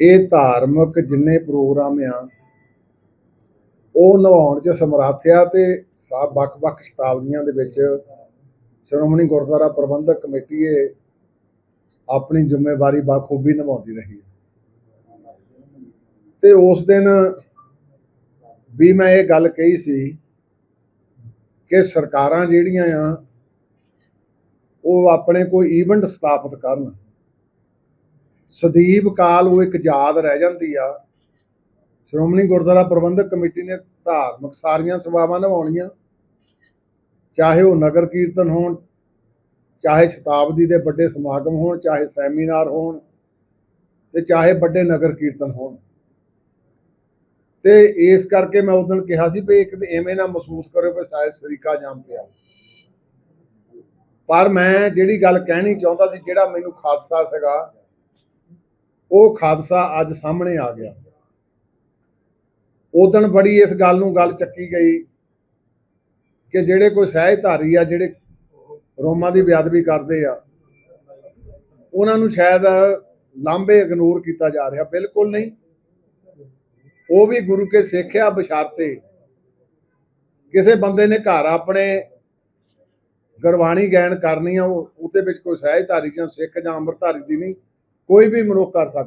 ਇਹ ਧਾਰਮਿਕ ਜਿੰਨੇ ਪ੍ਰੋਗਰਾਮ ਆ, ਉਹ ਨਿਭਾਉਣ ਚ ਸਮਰੱਥ ਆ ਤੇ ਸਭ ਵੱਖ-ਵੱਖ ਸ਼ਤਾਬਦੀਆਂ ਦੇ ਵਿੱਚ ਸ਼੍ਰੋਮਣੀ ਗੁਰਦੁਆਰਾ ਪ੍ਰਬੰਧਕ ਕਮੇਟੀ ਇਹ ਆਪਣੀ ਜ਼ਿੰਮੇਵਾਰੀ ਬਾਖੂਬੀ ਨਿਭਾਉਂਦੀ ਰਹੀ ਹੈ। ਤੇ ਉਸ ਦਿਨ ਵੀ ਮੈਂ ਇਹ ਗੱਲ ਕਹੀ ਸੀ ਕਿ ਸਰਕਾਰਾਂ ਜਿਹੜੀਆਂ ਆ, ਉਹ ਆਪਣੇ ਕੋਈ ਈਵੈਂਟ ਸਥਾਪਿਤ ਕਰਨ। ਸਦੀਪ ਕਾਲ ਉਹ ਇੱਕ ਯਾਦ ਰਹਿ ਜਾਂਦੀ ਆ। ਸ਼੍ਰੋਮਣੀ ਗੁਰਦੁਆਰਾ ਪ੍ਰਬੰਧਕ ਕਮੇਟੀ ਨੇ ਧਾਰਮਿਕ ਸਾਰੀਆਂ ਸੇਵਾਵਾਂ ਨਿਭਾਉਣੀਆਂ। ਚਾਹੇ ਉਹ ਨਗਰ ਕੀਰਤਨ ਹੋਣ, ਚਾਹੇ ਸ਼ਤਾਬਦੀ ਦੇ ਵੱਡੇ ਸਮਾਗਮ ਹੋਣ, ਚਾਹੇ ਸੈਮੀਨਾਰ ਹੋਣ ਤੇ ਚਾਹੇ ਵੱਡੇ ਨਗਰ ਕੀਰਤਨ ਹੋਣ। ਤੇ ਇਸ ਕਰਕੇ ਮੈਂ ਉਦੋਂ ਕਿਹਾ ਸੀ ਵੀ ਇੱਕ ਤੇ ਐਵੇਂ ਨਾ ਮਹਿਸੂਸ ਕਰਿਓ ਵੀ ਸ਼ਾਇਦ ਸਰੀਕਾ ਜਾਮ ਪਿਆ। ਪਰ ਮੈਂ ਜਿਹੜੀ ਗੱਲ ਕਹਿਣੀ ਚਾਹੁੰਦਾ ਸੀ, ਜਿਹੜਾ ਮੈਨੂੰ ਖਾਦਸਾ ਸੀਗਾ ਉਹ ਖਾਦਸਾ ਅੱਜ ਸਾਹਮਣੇ ਆ ਗਿਆ। ਉਦੋਂ ਬੜੀ ਇਸ ਗੱਲ ਨੂੰ ਗੱਲ ਚੱਕੀ ਗਈ ਕਿ ਜਿਹੜੇ ਕੋਈ ਸਹਿਜਧਾਰੀ ਆ, ਜਿਹੜੇ ਰੋਮਾਂ ਦੀ ਬੇਅਦਬੀ ਕਰਦੇ ਆ, ਉਹਨਾਂ ਨੂੰ ਸ਼ਾਇਦ ਲਾਂਬੇ ਇਗਨੋਰ ਕੀਤਾ ਜਾ ਰਿਹਾ। ਬਿਲਕੁਲ ਨਹੀਂ। ਉਹ ਵੀ ਗੁਰੂ ਕੇ ਸਿੱਖਿਆ ਬਸ਼ਰਤੇ ਕਿਸੇ ਬੰਦੇ ਨੇ ਘਰ ਆਪਣੇ ਗੁਰਬਾਣੀ ਗੈਣ ਕਰਨੀ ਆ, ਉਹ ਉਹਦੇ ਵਿੱਚ ਕੋਈ ਸਹਿਜਧਾਰੀ ਜਾਂ ਸਿੱਖ ਜਾਂ ਅੰਮ੍ਰਿਤਧਾਰੀ ਦੀ ਨਹੀਂ। ਕੋਈ ਵੀ ਮਨੁੱਖ ਕਰ ਸਕਦਾ।